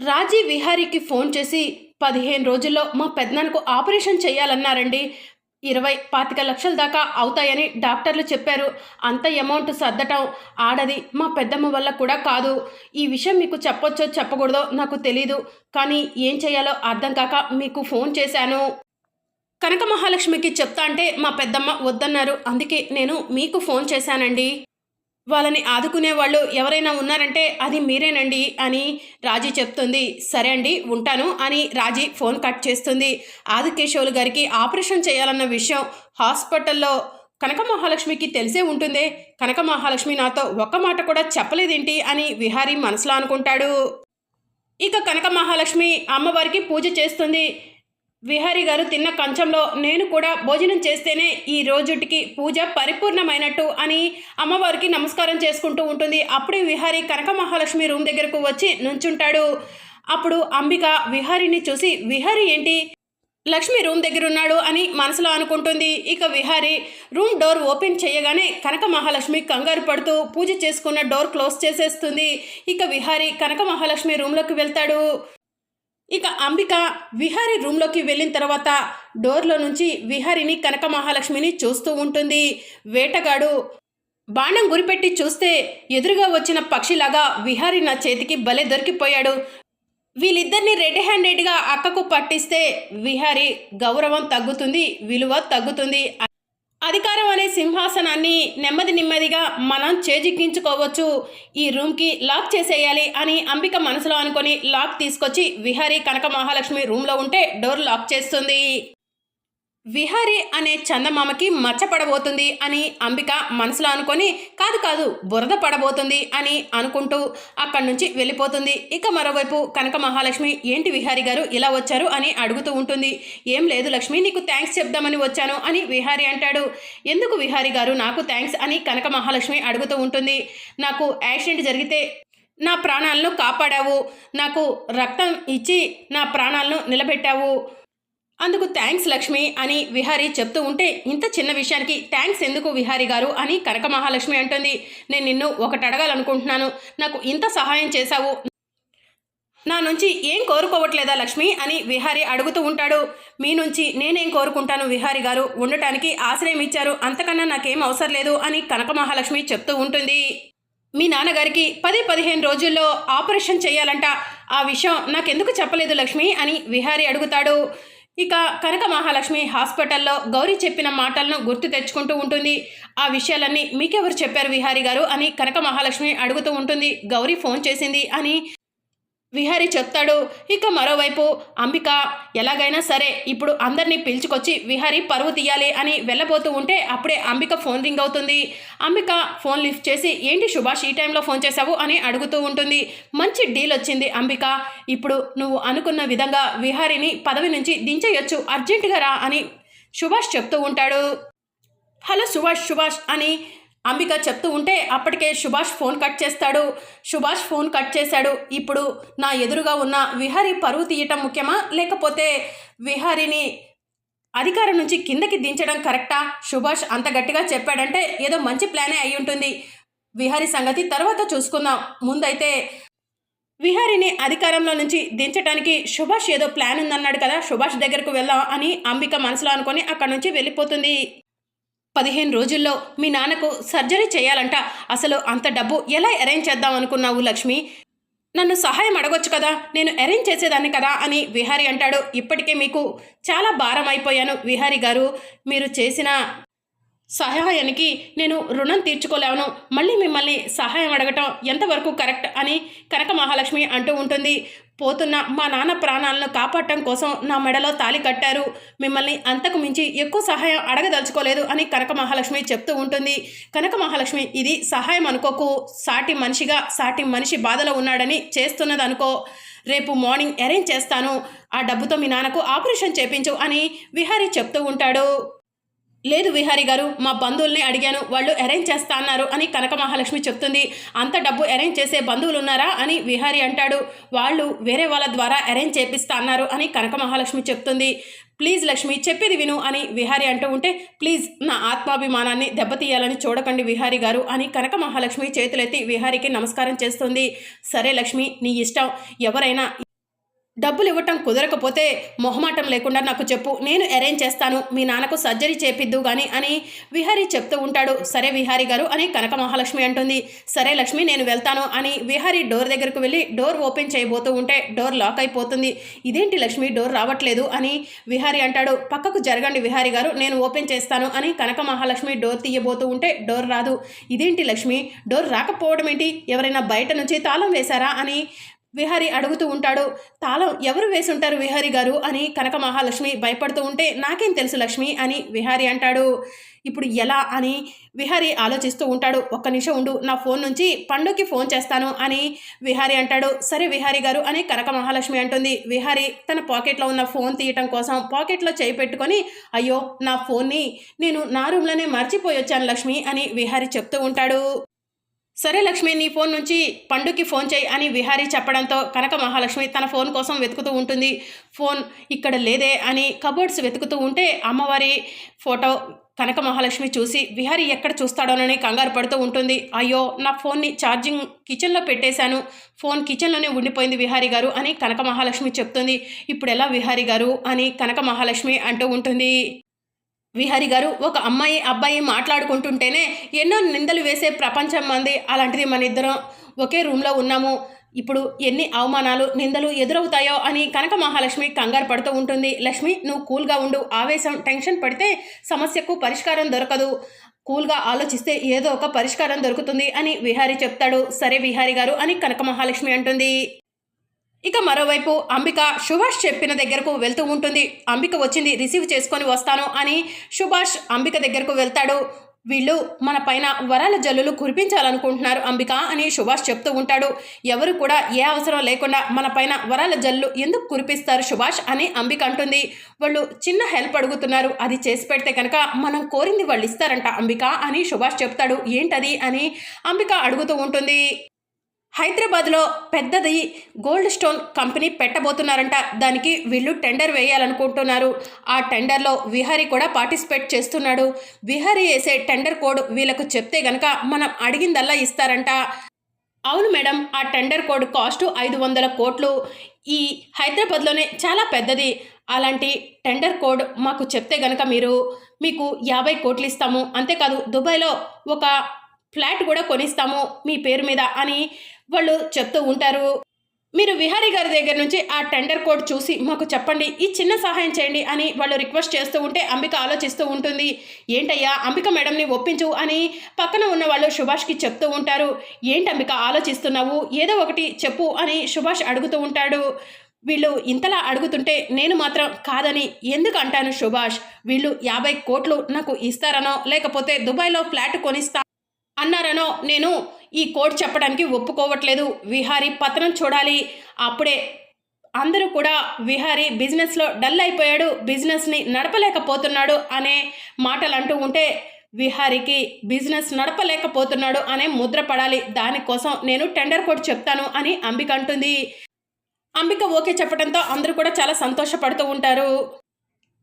రాజీ విహారీకి phone చేసి పదిహేను రోజుల్లో మా పెద్దనాన్నకు ఆపరేషన్ చేయాలన్నారండి ఇరవై పాతిక లక్షల దాకా అవుతాయని డాక్టర్లు చెప్పారు. అంత అమౌంట్ సర్దటం ఆడది మా పెద్దమ్మ వల్ల కూడా కాదు. ఈ విషయం మీకు చెప్పొచ్చో చెప్పకూడదో నాకు తెలీదు. కానీ ఏం చేయాలో అర్థం కాక మీకు ఫోన్ చేశాను. కనక మహాలక్ష్మికి చెప్తా అంటే మా పెద్దమ్మ వద్దన్నారు. అందుకే నేను మీకు ఫోన్ చేశానండి. వాళ్ళని ఆదుకునే వాళ్ళు ఎవరైనా ఉన్నారంటే అది మీరేనండి అని రాజీ చెప్తుంది. సరే అండి ఉంటాను అని రాజీ ఫోన్ కట్ చేస్తుంది. ఆదికేశవులు గారికి ఆపరేషన్ చేయాలన్న విషయం హాస్పిటల్లో కనక మహాలక్ష్మికి తెలిసే ఉంటుందే. కనక మహాలక్ష్మి నాతో ఒక్క మాట కూడా చెప్పలేదేంటి అని విహారీ మనసులో అనుకుంటాడు. ఇక కనక మహాలక్ష్మి అమ్మవారికి పూజ చేస్తుంది. విహారీ గారు తిన్న కంచంలో నేను కూడా భోజనం చేస్తేనే ఈ రోజుటికి పూజ పరిపూర్ణమైనట్టు అని అమ్మవారికి నమస్కారం చేసుకుంటూ ఉంటుంది. అప్పుడే విహారీ కనక మహాలక్ష్మి రూమ్ దగ్గరకు వచ్చి నుంచుంటాడు. అప్పుడు అంబిక విహారీని చూసి విహారీ ఏంటి? లక్ష్మి రూమ్ దగ్గర ఉన్నాడు అని మనసులో అనుకుంటుంది. ఇక విహారీ రూమ్ డోర్ ఓపెన్ చేయగానే కనక మహాలక్ష్మి కంగారు పడుతూ పూజ చేసుకున్న డోర్ క్లోజ్ చేసేస్తుంది. ఇక విహారీ కనక మహాలక్ష్మి రూమ్లోకి వెళ్తాడు. ఇక అంబిక విహారి రూమ్లోకి వెళ్ళిన తర్వాత డోర్లో నుంచి విహారిని కనక మహాలక్ష్మిని చూస్తూ ఉంటుంది. వేటగాడు బాణం గురిపెట్టి చూస్తే ఎదురుగా వచ్చిన పక్షిలాగా విహారి నా చేతికి భలే దొరికిపోయాడు. వీళ్ళిద్దరిని రెడ్ హ్యాండెడ్గా అక్కకు పట్టిస్తే విహారి గౌరవం తగ్గుతుంది విలువ తగ్గుతుంది అధికారం అనే సింహాసనాన్ని నెమ్మది నెమ్మదిగా మనం చేజిక్కించుకోవచ్చు. ఈ రూమ్కి లాక్ చేసేయాలి అని అంబిక మనసులో అనుకొని లాక్ తీసుకొచ్చి విహారీ కనక మహాలక్ష్మి రూమ్లో ఉంటే డోర్ లాక్ చేస్తుంది. విహారి అనే చందమామకి మచ్చ పడబోతుంది అని అంబిక మనసులో అనుకొని కాదు కాదు బురద పడబోతుంది అని అనుకుంటూ అక్కడి నుంచి వెళ్ళిపోతుంది. ఇక మరోవైపు కనక మహాలక్ష్మి ఏంటి విహారి గారు ఇలా వచ్చారు? అని అడుగుతూ ఉంటుంది. ఏం లేదు లక్ష్మి నీకు థ్యాంక్స్ చెప్దామని వచ్చాను అని విహారి అంటాడు. ఎందుకు విహారి గారు నాకు థ్యాంక్స్ అని కనక మహాలక్ష్మి అడుగుతూ ఉంటుంది. నాకు యాక్సిడెంట్ జరిగితే నా ప్రాణాలను కాపాడావు నాకు రక్తం ఇచ్చి నా ప్రాణాలను నిలబెట్టావు అందుకు థ్యాంక్స్ లక్ష్మి అని విహారీ చెప్తూ ఉంటే ఇంత చిన్న విషయానికి థ్యాంక్స్ ఎందుకు విహారీ గారు అని కనక మహాలక్ష్మి అంటుంది. నేను నిన్ను ఒకటి అడగాలనుకుంటున్నాను. నాకు ఇంత సహాయం చేశావు. నా నుంచి ఏం కోరుకోవట్లేదా లక్ష్మి అని విహారీ అడుగుతూ ఉంటాడు. మీ నుంచి నేనేం కోరుకుంటాను విహారీ గారు? ఉండటానికి ఆశ్రయం ఇచ్చారు. అంతకన్నా నాకేం అవసరం లేదు అని కనక మహాలక్ష్మి చెప్తూ ఉంటుంది. మీ నాన్నగారికి పది పదిహేను రోజుల్లో ఆపరేషన్ చేయాలంట. ఆ విషయం నాకెందుకు చెప్పలేదు లక్ష్మి అని విహారీ అడుగుతాడు. ఇక కనక మహాలక్ష్మి హాస్పిటల్లో గౌరీ చెప్పిన మాటలను గుర్తు తెచ్చుకుంటూ ఉంటుంది. ఆ విషయాలన్నీ మీకెవరు చెప్పారు విహారీ గారు అని కనక మహాలక్ష్మి అడుగుతూ ఉంటుంది. గౌరీ ఫోన్ చేసింది అని విహరి చెప్తాడు. ఇక మరోవైపు అంబిక ఎలాగైనా సరే ఇప్పుడు అందరినీ పిలుచుకొచ్చి విహరి పరువు తీయాలి అని వెళ్ళబోతూ ఉంటే అప్పుడే అంబిక ఫోన్ రింగ్ అవుతుంది. అంబిక ఫోన్ లిఫ్ట్ చేసి ఏంటి సుభాష్ ఈ టైంలో ఫోన్ చేశావు? అని అడుగుతూ ఉంటుంది. మంచి డీల్ వచ్చింది అంబిక. ఇప్పుడు నువ్వు అనుకున్న విధంగా విహారిని పదవి నుంచి దించేయొచ్చు. అర్జెంటుగా రా అని సుభాష్ చెప్తూ ఉంటాడు. హలో సుభాష్ సుభాష్ అని అంబిక చెప్తూ ఉంటే అప్పటికే సుభాష్ ఫోన్ కట్ చేస్తాడు. సుభాష్ ఫోన్ కట్ చేశాడు. ఇప్పుడు నా ఎదురుగా ఉన్న విహారీ పరువు తీయటం ముఖ్యమా? లేకపోతే విహారీని అధికారం నుంచి కిందకి దించడం కరెక్టా? సుభాష్ అంత గట్టిగా చెప్పాడంటే ఏదో మంచి ప్లానే అయి ఉంటుంది. విహారీ సంగతి తర్వాత చూసుకుందాం. ముందైతే విహారిని అధికారంలో నుంచి దించడానికి సుభాష్ ఏదో ప్లాన్ ఉందన్నాడు కదా. సుభాష్ దగ్గరకు వెళ్దాం అని అంబిక మనసులో అనుకొని అక్కడి నుంచి వెళ్ళిపోతుంది. పదిహేను రోజుల్లో మీ నాన్నకు సర్జరీ చేయాలంట. అసలు అంత డబ్బు ఎలా అరేంజ్ చేద్దాం అనుకున్నావు లక్ష్మి? నన్ను సహాయం అడగొచ్చు కదా? నేను అరేంజ్ చేసేదాన్ని కదా అని విహారి అంటాడు. ఇప్పటికే మీకు చాలా భారం అయిపోయాను విహారి గారు. మీరు చేసిన సహాయానికి నేను రుణం తీర్చుకోలేను. మళ్ళీ మిమ్మల్ని సహాయం అడగటం ఎంతవరకు కరెక్ట్ అని కనక మహాలక్ష్మి అంటూ ఉంటుంది. పోతున్న మా నాన్న ప్రాణాలను కాపాడటం కోసం నా మెడలో తాలి కట్టారు. మిమ్మల్ని అంతకు మించి ఎక్కువ సహాయం అడగదలుచుకోలేదు అని కనక మహాలక్ష్మి చెప్తూ ఉంటుంది. కనక మహాలక్ష్మి ఇది సహాయం అనుకోకు. సాటి మనిషిగా సాటి మనిషి బాధలో ఉన్నాడని చేస్తున్నది అనుకో రేపు మార్నింగ్ అరేంజ్ చేస్తాను. ఆ డబ్బుతో మీ నాన్నకు ఆపరేషన్ చేపించు అని విహారీ చెప్తూ ఉంటాడు. లేదు విహారీ గారు మా బంధువుల్ని అడిగాను వాళ్ళు అరేంజ్ చేస్తా అన్నారు అని కనక మహాలక్ష్మి చెప్తుంది. అంత డబ్బు అరేంజ్ చేసే బంధువులు ఉన్నారా అని విహారీ అంటాడు. వాళ్ళు వేరే వాళ్ళ ద్వారా అరేంజ్ చేపిస్తా అన్నారు అని కనక మహాలక్ష్మి చెప్తుంది. ప్లీజ్ లక్ష్మి చెప్పేది విను అని విహారీ అంటూ ఉంటే ప్లీజ్ నా ఆత్మాభిమానాన్ని దెబ్బతీయాలని చూడకండి విహారీ గారు అని కనక మహాలక్ష్మి చేతులెత్తి విహారీకి నమస్కారం చేస్తుంది. సరే లక్ష్మి నీ ఇష్టం. ఎవరైనా డబ్బులు ఇవ్వటం కుదరకపోతే మొహమాటం లేకుండా నాకు చెప్పు నేను అరేంజ్ చేస్తాను మీ నాన్నకు సర్జరీ చేపిద్దు గాని అని విహారీ చెప్తూ ఉంటాడు. సరే విహారీ గారు అని కనక మహాలక్ష్మి అంటుంది. సరే లక్ష్మి నేను వెళ్తాను అని విహారీ డోర్ దగ్గరకు వెళ్ళి డోర్ ఓపెన్ చేయబోతూ ఉంటే డోర్ లాక్ అయిపోతుంది. ఇదేంటి లక్ష్మి డోర్ రావట్లేదు అని విహారీ అంటాడు. పక్కకు జరగండి విహారీ గారు నేను ఓపెన్ చేస్తాను అని కనక మహాలక్ష్మి డోర్ తీయబోతూ ఉంటే డోర్ రాదు. ఇదేంటి లక్ష్మి డోర్ రాకపోవడం ఏంటి? ఎవరైనా బయట నుంచి తాళం వేశారా అని విహారి అడుగుతూ ఉంటాడు తాళం ఎవరు వేసుంటారు విహారి గారు? అని కనక మహాలక్ష్మి భయపడుతూ ఉంటే నాకేం తెలుసు లక్ష్మి? అని విహారి అంటాడు. ఇప్పుడు ఎలా? అని విహారి ఆలోచిస్తూ ఉంటాడు. ఒక్క నిమిషం ఉండు నా ఫోన్ నుంచి పండుకి ఫోన్ చేస్తాను అని విహారి అంటాడు. సరే విహారి గారు అని కనక మహాలక్ష్మి అంటుంది. విహారి తన పాకెట్లో ఉన్న ఫోన్ తీయటం కోసం పాకెట్లో చేయి పెట్టుకొని అయ్యో నా ఫోన్ని నేను నా రూమ్లోనే మర్చిపోయొచ్చాను లక్ష్మి అని విహారి చెప్తూ ఉంటాడు. సరే లక్ష్మి నీ ఫోన్ నుంచి పండుకి ఫోన్ చేయి అని విహారీ చెప్పడంతో కనక మహాలక్ష్మి తన ఫోన్ కోసం వెతుకుతూ ఉంటుంది. ఫోన్ ఇక్కడ లేదే అని కబోర్డ్స్ వెతుకుతూ ఉంటే అమ్మవారి ఫోటో కనక మహాలక్ష్మి చూసి విహారీ ఎక్కడ చూస్తాడోనని కంగారు పడుతూ ఉంటుంది. అయ్యో నా ఫోన్ని ఛార్జింగ్ కిచెన్లో పెట్టేశాను. ఫోన్ కిచెన్లోనే ఉండిపోయింది విహారీ గారు అని కనక మహాలక్ష్మి చెప్తుంది. ఇప్పుడు ఎలా విహారీ గారు అని కనక మహాలక్ష్మి అంటూ ఉంటుంది. విహారి గారు ఒక అమ్మాయి అబ్బాయి మాట్లాడుకుంటుంటేనే ఎన్నో నిందలు వేసే ప్రపంచం మంది. అలాంటిది మన ఇద్దరం ఒకే రూమ్లో ఉన్నాము. ఇప్పుడు ఎన్ని అవమానాలు నిందలు ఎదురవుతాయో అని కనక మహాలక్ష్మి కంగారు పడుతూ ఉంటుంది. లక్ష్మి నువ్వు కూల్గా ఉండు. ఆవేశం టెన్షన్ పడితే సమస్యకు పరిష్కారం దొరకదు. కూల్గా ఆలోచిస్తే ఏదో ఒక పరిష్కారం దొరుకుతుంది అని విహారి చెప్తాడు. సరే విహారి గారు అని కనక మహాలక్ష్మి అంటుంది. ఇక మరోవైపు అంబిక సుభాష్ చెప్పిన దగ్గరకు వెళ్తూ ఉంటుంది. అంబిక వచ్చింది రిసీవ్ చేసుకొని వస్తాను అని సుభాష్ అంబిక దగ్గరకు వెళ్తాడు. వీళ్ళు మన పైన వరాల జల్లులు కురిపించాలనుకుంటున్నారు అంబిక అని సుభాష్ చెప్తూ ఉంటాడు. ఎవరు కూడా ఏ అవసరం లేకుండా మన పైన వరాల జల్లు ఎందుకు కురిపిస్తారు సుభాష్ అని అంబిక అంటుంది. వాళ్ళు చిన్న హెల్ప్ అడుగుతున్నారు. అది చేసి పెడితే కనుక మనం కోరింది వాళ్ళు ఇస్తారంట అంబిక అని సుభాష్ చెప్తాడు. ఏంటది అని అంబిక అడుగుతూ ఉంటుంది. హైదరాబాద్లో పెద్దది గోల్డ్ స్టోన్ కంపెనీ పెట్టబోతున్నారంట. దానికి వీళ్ళు టెండర్ వేయాలనుకుంటున్నారు. ఆ టెండర్లో విహారీ కూడా పార్టిసిపేట్ చేస్తున్నాడు. విహారీ వేసే టెండర్ కోడ్ వీళ్ళకు చెప్తే గనక మనం అడిగిందల్లా ఇస్తారంట. అవును మేడం ఆ టెండర్ కోడ్ కాస్ట్ ఐదు వందల కోట్లు. ఈ హైదరాబాద్లోనే చాలా పెద్దది. అలాంటి టెండర్ కోడ్ మాకు చెప్తే గనక మీరు మీకు యాభై కోట్లు ఇస్తాము. అంతేకాదు దుబాయ్లో ఒక ఫ్లాట్ కూడా కొనిస్తాము మీ పేరు మీద అని వాళ్ళు చెప్తూ ఉంటారు. మీరు విహారీ గారి దగ్గర నుంచి ఆ టెండర్ కోడ్ చూసి మాకు చెప్పండి ఈ చిన్న సహాయం చేయండి అని వాళ్ళు రిక్వెస్ట్ చేస్తూ ఉంటే అంబిక ఆలోచిస్తూ ఉంటుంది. ఏంటయ్యా అంబిక మేడంని ఒప్పించు అని పక్కన ఉన్న వాళ్ళు సుభాష్కి చెప్తూ ఉంటారు. ఏంటి అంబిక ఆలోచిస్తున్నావు? ఏదో ఒకటి చెప్పు అని సుభాష్ అడుగుతూ ఉంటాడు. వీళ్ళు ఇంతలా అడుగుతుంటే నేను మాత్రం కాదని ఎందుకు అంటాను సుభాష్? వీళ్ళు యాభై కోట్లు నాకు ఇస్తారనో లేకపోతే దుబాయ్లో ఫ్లాట్ కొనిస్తా అన్నారనో నేను ఈ కోడ్ చెప్పడానికి ఒప్పుకోవట్లేదు. విహారీ పతనం చూడాలి. అప్పుడే అందరూ కూడా విహారీ బిజినెస్లో డల్ అయిపోయాడు. బిజినెస్ని నడపలేకపోతున్నాడు అనే మాటలు అంటూ ఉంటే విహారీకి బిజినెస్ నడపలేకపోతున్నాడు అనే ముద్ర పడాలి. దానికోసం నేను టెండర్ కోడ్ చెప్తాను అని అంబిక అంటుంది. అంబిక ఓకే చెప్పడంతో అందరూ కూడా చాలా సంతోషపడుతూ ఉంటారు.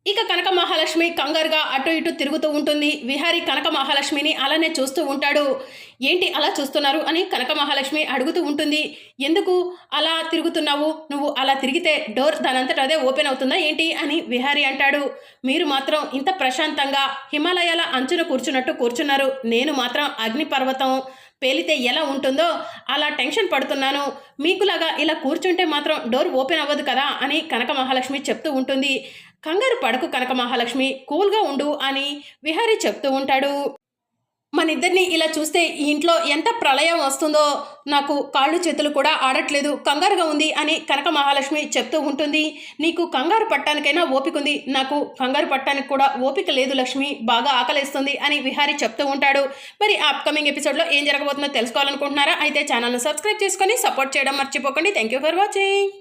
ఇక కనక మహాలక్ష్మి కంగారుగా అటు ఇటు తిరుగుతూ ఉంటుంది. విహారీ కనక మహాలక్ష్మిని అలానే చూస్తూ ఉంటాడు. ఏంటి అలా చూస్తున్నారు అని కనక మహాలక్ష్మి అడుగుతూ ఉంటుంది. ఎందుకు అలా తిరుగుతున్నావు? నువ్వు అలా తిరిగితే డోర్ దానంతట అదే ఓపెన్ అవుతుందా ఏంటి అని విహారీ అంటాడు. మీరు మాత్రం ఇంత ప్రశాంతంగా హిమాలయాల అంచున కూర్చున్నట్టు కూర్చున్నారు. నేను మాత్రం అగ్నిపర్వతం పేలితే ఎలా ఉంటుందో అలా టెన్షన్ పడుతున్నాను. మీకులాగా ఇలా కూర్చుంటే మాత్రం డోర్ ఓపెన్ అవ్వదు కదా అని కనక మహాలక్ష్మి చెప్తూ ఉంటుంది. కంగారు పడకు కనక మహాలక్ష్మి కూల్గా ఉండు అని విహారీ చెప్తూ ఉంటాడు. మన ఇద్దరిని ఇలా చూస్తే ఈ ఇంట్లో ఎంత ప్రళయం వస్తుందో నాకు కాళ్ళు చేతులు కూడా ఆడట్లేదు కంగారుగా ఉంది అని కనక మహాలక్ష్మి చెప్తూ ఉంటుంది. నీకు కంగారు పట్టడానికైనా ఓపిక ఉంది నాకు కంగారు పట్టడానికి కూడా ఓపిక లేదు లక్ష్మి బాగా ఆకలిస్తుంది అని విహారీ చెప్తూ ఉంటాడు. మరి అప్కమింగ్ ఎపిసోడ్లో ఏం జరగబోతుందో తెలుసుకోవాలనుకుంటున్నారా? అయితే ఛానల్ను సబ్స్క్రైబ్ చేసుకొని సపోర్ట్ చేయడం మర్చిపోకండి. Thank you for watching